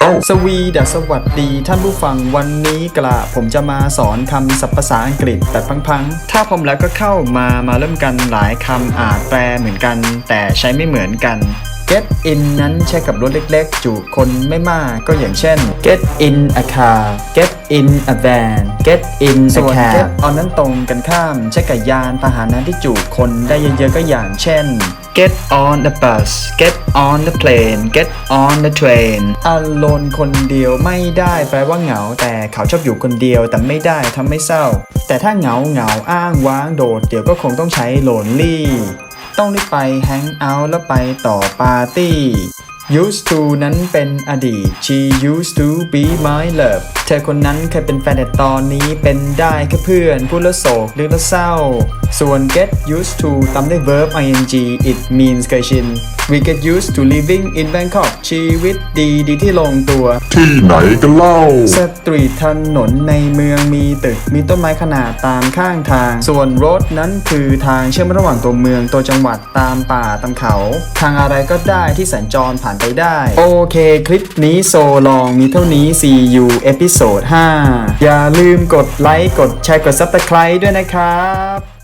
เอ้าสวีดัสวัสดี ท่านผู้ฟังวันนี้กระผมจะมาสอนคำศัพท์ภาษาอังกฤษแบบพังๆ ถ้าผมแล้วก็เข้ามามาเริ่มกันหลายคำอาจแปลเหมือนกัน แต่ใช้ไม่เหมือนกัน get in นั้นใช้กับรถเล็กๆจุคนไม่มากก็อย่างเช่น get in a car get in a van get in a ส่วน cab get on นั้นตรงกันข้าม ใช้กับยานพาหนะที่จุคนได้เยอะๆก็อย่างเช่น get on the bus get on the plane get on the train alone คนเดียวไม่ได้แปลว่าเหงา แต่เขาชอบอยู่คนเดียวแต่ไม่ได้ทำให้เศร้า แต่ถ้าเหงาเหงาอ้างว้างโดด เดี๋ยวก็คงต้องใช้ lonely ต้องรีบไป hang out แล้วไปต่อปาร์ตี้ used to นั้นเป็นอดีต she used to be my love เธอคนนั้นเคยเป็นแฟนแต่ตอนนี้เป็นได้แค่เพื่อน พูดแล้วโศกนึกแล้วเศร้า ส่วน get used to ตามด้วย verb ing it means เคยชิน we get used to living in Bangkok ชีวิตดีดีที่ลงตัว ที่ไหนกันเล่า สตรีทถนนในเมืองมีตึก มีต้นไม้ขนาดตามข้างทาง ส่วนรถนั้นคือทางเชื่อมระหว่างตัวเมืองตัวจังหวัดตามป่าตามเขา ทางอะไรก็ได้ที่สัญจรผ่านไปได้ โอเค คลิปนี้โซลองมีเท่านี้ see you เอพิโซด5อย่าลืมกดไลค์กดแชร์กด Subscribe ด้วยนะครับ